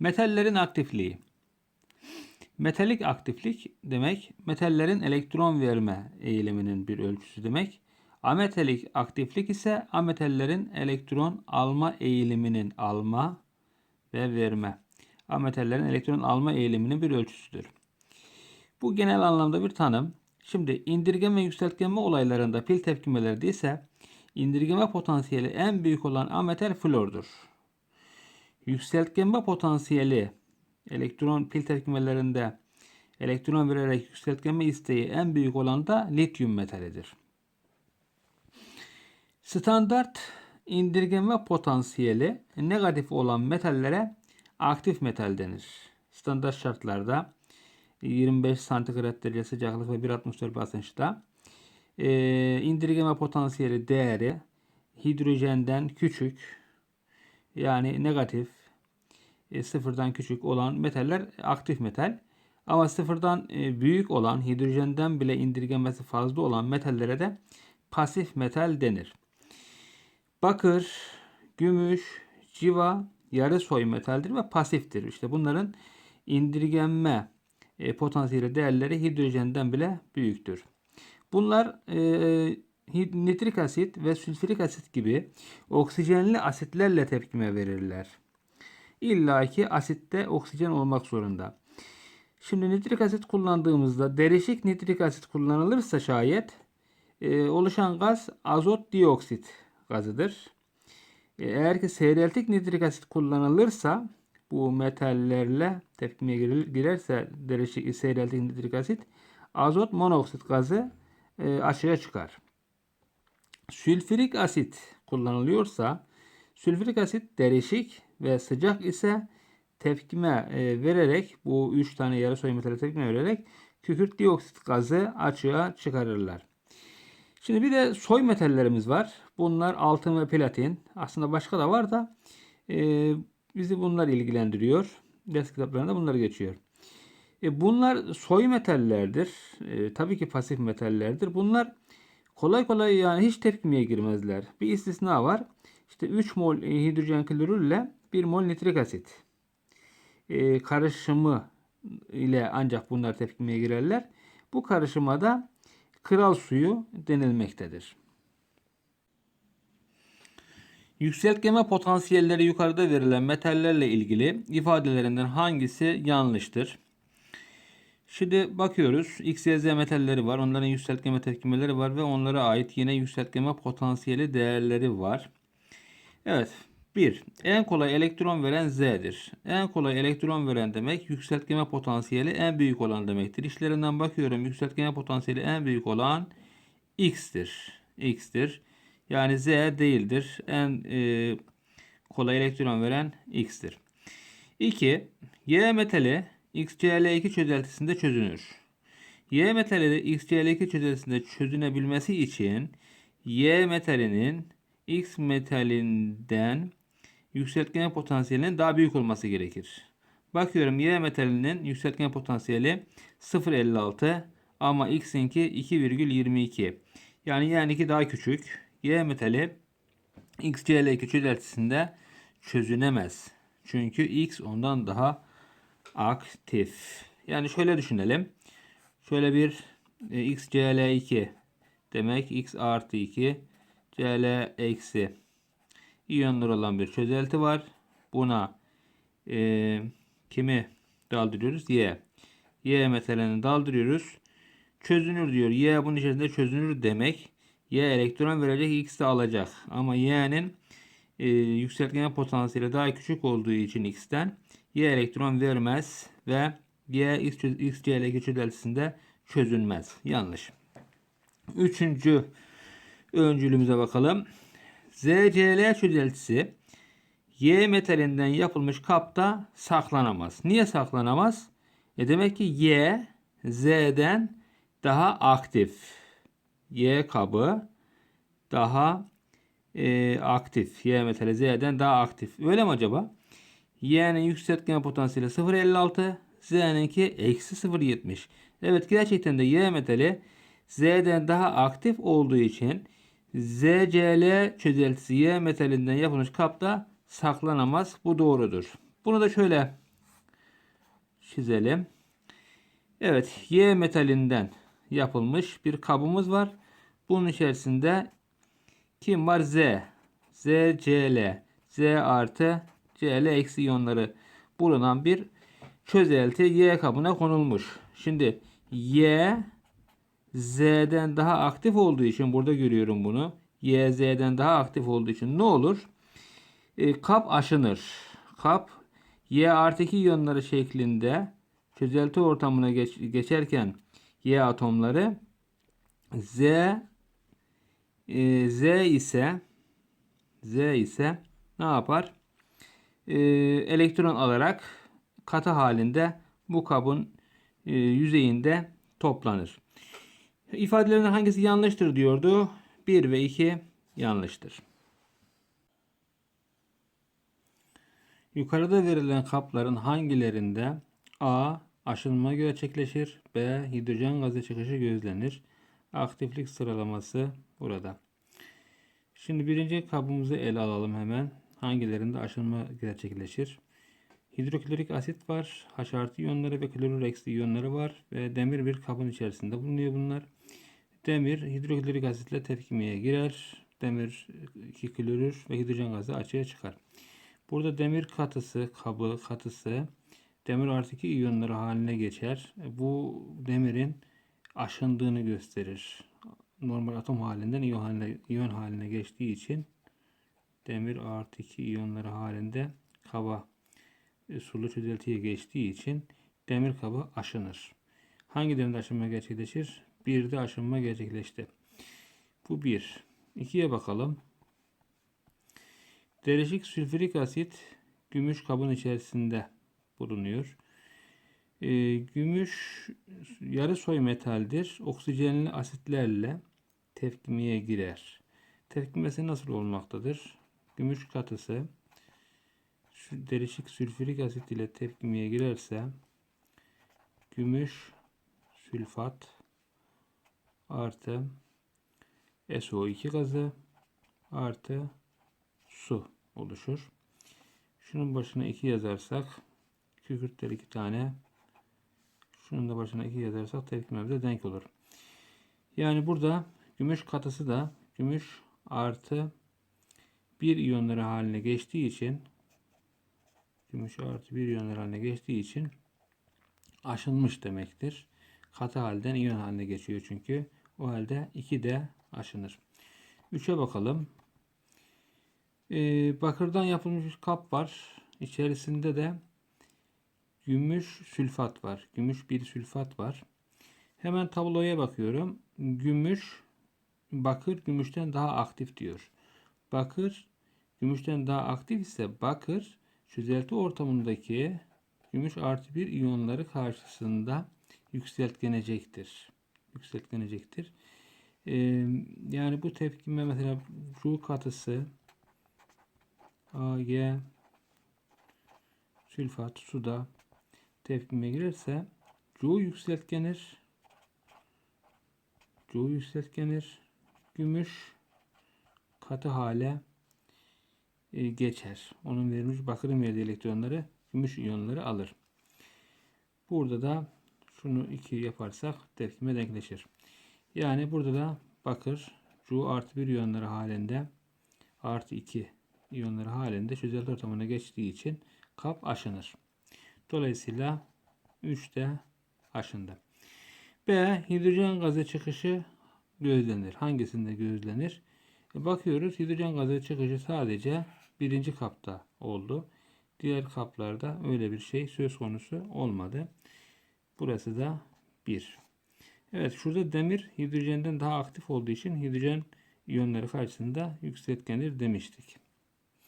Metallerin aktifliği. Metalik aktiflik demek metallerin elektron verme eğiliminin bir ölçüsü demek. Ametalik aktiflik ise ametallerin elektron alma eğiliminin alma ve verme. Ametallerin elektron alma eğiliminin bir ölçüsüdür. Bu genel anlamda bir tanım. Şimdi indirgeme yükseltgeme olaylarında pil tepkimelerde ise indirgeme potansiyeli en büyük olan ametal flordur. Yükseltgeme potansiyeli elektron pil tepkimelerinde elektron vererek yükseltgeme isteği en büyük olan da lityum metalidir. Standart indirgeme potansiyeli negatif olan metallere aktif metal denir. Standart şartlarda 25 santigrat derece sıcaklık ve 1 atmosfer basınçta e, indirgeme potansiyeli değeri hidrojenden küçük yani negatif e, sıfırdan küçük olan metaller aktif metal. Ama sıfırdan e, büyük olan hidrojenden bile indirgemesi fazla olan metallere de pasif metal denir. Bakır, gümüş, civa yarı soy metaldir ve pasiftir. İşte bunların indirgenme e, potansiyeli değerleri hidrojenden bile büyüktür. Bunlar e, nitrik asit ve sülfürik asit gibi oksijenli asitlerle tepkime verirler. İlla ki asitte oksijen olmak zorunda. Şimdi nitrik asit kullandığımızda derişik nitrik asit kullanılırsa şayet e, oluşan gaz azot dioksit gazıdır. E, eğer ki seyreltik nitrik asit kullanılırsa bu metallerle tepkimeye girerse derişik seyreltik nitrik asit azot monoksit gazı e, açığa çıkar. Sülfürik asit kullanılıyorsa sülfürik asit derişik ve sıcak ise tepkime e, vererek bu 3 tane yarı soy metale tepkime vererek kükürt dioksit gazı açığa çıkarırlar. Şimdi bir de soy metallerimiz var. Bunlar altın ve platin. Aslında başka da var da e, bizi bunlar ilgilendiriyor. Ders kitaplarında bunlar geçiyor. E, bunlar soy metallerdir. E, tabii ki pasif metallerdir. Bunlar kolay kolay yani hiç tepkimeye girmezler. Bir istisna var. İşte 3 mol hidrojen klorür ile 1 mol nitrik asit e, karışımı ile ancak bunlar tepkimeye girerler. Bu karışıma da kral suyu denilmektedir. Yükseltgeme potansiyelleri yukarıda verilen metallerle ilgili ifadelerinden hangisi yanlıştır? Şimdi bakıyoruz. X, Y, Z metalleri var. Onların yükseltgeme tepkimeleri var ve onlara ait yine yükseltgeme potansiyeli değerleri var. Evet. 1. En kolay elektron veren Z'dir. En kolay elektron veren demek yükseltgeme potansiyeli en büyük olan demektir. İşlerinden bakıyorum. Yükseltgeme potansiyeli en büyük olan X'tir. X'tir. Yani Z değildir. En e, kolay elektron veren X'tir. 2. Y metali XCl2 çözeltisinde çözünür. Y metali de XCl2 çözeltisinde çözünebilmesi için Y metalinin X metalinden yükseltgen potansiyelinin daha büyük olması gerekir. Bakıyorum Y metalinin yükseltgen potansiyeli 0.56 ama X'inki 2,22. Yani Y'ninki daha küçük. Y metali XCl2 çözeltisinde çözünemez. Çünkü X ondan daha aktif. Yani şöyle düşünelim. Şöyle bir e, XCl2 demek X artı 2 Cl eksi iyonlar olan bir çözelti var. Buna e, kimi daldırıyoruz? Y. Y metalini daldırıyoruz. Çözünür diyor. Y bunun içerisinde çözünür demek. Y elektron verecek X de alacak. Ama Y'nin e, yükseltgene potansiyeli daha küçük olduğu için X'ten Y elektron vermez ve Y X, XCl2 çözeltisinde çözünmez. Yanlış. Üçüncü öncülümüze bakalım. ZCl çözeltisi Y metalinden yapılmış kapta saklanamaz. Niye saklanamaz? E demek ki Y Z'den daha aktif. Y kabı daha e, aktif. Y metali Z'den daha aktif. Öyle mi acaba? Y'nin yükseltgen potansiyeli 0.56. Z'ninki eksi 0.70. Evet gerçekten de Y metali Z'den daha aktif olduğu için ZCl çözeltisi Y metalinden yapılmış kapta saklanamaz. Bu doğrudur. Bunu da şöyle çizelim. Evet, Y metalinden yapılmış bir kabımız var. Bunun içerisinde kim var? Z. Z, Cl. Z artı Cl eksi iyonları bulunan bir çözelti Y kabına konulmuş. Şimdi Y Z'den daha aktif olduğu için burada görüyorum bunu. Y Z'den daha aktif olduğu için ne olur? E, kap aşınır. Kap Y artı 2 iyonları şeklinde çözelti ortamına geç- geçerken Y atomları Z e, Z ise Z ise ne yapar? E, elektron alarak katı halinde bu kabın e, yüzeyinde toplanır. İfadelerinden hangisi yanlıştır diyordu? 1 ve 2 yanlıştır. Yukarıda verilen kapların hangilerinde A. Aşınma gerçekleşir. B. Hidrojen gazı çıkışı gözlenir. Aktiflik sıralaması burada. Şimdi birinci kabımızı ele alalım hemen. Hangilerinde aşınma gerçekleşir? Hidroklorik asit var. H artı iyonları ve klorür eksi iyonları var. Ve demir bir kabın içerisinde bulunuyor bunlar. Demir hidroklorik asitle tepkimeye girer. Demir 2 klorür ve hidrojen gazı açığa çıkar. Burada demir katısı, kabı katısı demir artı 2 iyonları haline geçer. Bu demirin aşındığını gösterir. Normal atom halinden iyon haline, iyon haline geçtiği için demir artı 2 iyonları halinde kaba e, sulu çözeltiye geçtiği için demir kabı aşınır. Hangi demirde aşınma gerçekleşir? Bir de aşınma gerçekleşti. Bu bir. İkiye bakalım. Derişik sülfürik asit gümüş kabın içerisinde bulunuyor. Ee, gümüş yarı soy metaldir. Oksijenli asitlerle tepkimeye girer. Tepkimesi nasıl olmaktadır? Gümüş katısı derişik sülfürik asit ile tepkimeye girerse gümüş sülfat artı SO2 gazı artı su oluşur. Şunun başına 2 yazarsak kükürtler 2 tane şunun da başına 2 yazarsak tepkimemize denk olur. Yani burada gümüş katısı da gümüş artı 1 iyonları haline geçtiği için gümüş artı 1 iyonları haline geçtiği için aşınmış demektir. Katı halden iyon haline geçiyor çünkü. O halde 2 de aşınır. 3'e bakalım. Ee, bakırdan yapılmış bir kap var. İçerisinde de gümüş sülfat var. Gümüş bir sülfat var. Hemen tabloya bakıyorum. Gümüş bakır gümüşten daha aktif diyor. Bakır gümüşten daha aktif ise bakır çözelti ortamındaki gümüş artı bir iyonları karşısında yükseltgenecektir. Yükseltgenecektir. Ee, yani bu tepkime mesela şu katısı Ag sülfat suda tepkime girerse Cu yükseltgenir. Cu yükseltgenir. Gümüş katı hale e, geçer. Onun verilmiş bakırın verdiği elektronları gümüş iyonları alır. Burada da şunu 2 yaparsak tepkime denkleşir. Yani burada da bakır Cu artı 1 iyonları halinde artı 2 iyonları halinde çözelti ortamına geçtiği için kap aşınır. Dolayısıyla 3 de aşındı. B. Hidrojen gazı çıkışı gözlenir. Hangisinde gözlenir? E bakıyoruz hidrojen gazı çıkışı sadece birinci kapta oldu. Diğer kaplarda öyle bir şey söz konusu olmadı. Burası da 1. Evet şurada demir hidrojenden daha aktif olduğu için hidrojen iyonları karşısında yükseltgenir demiştik.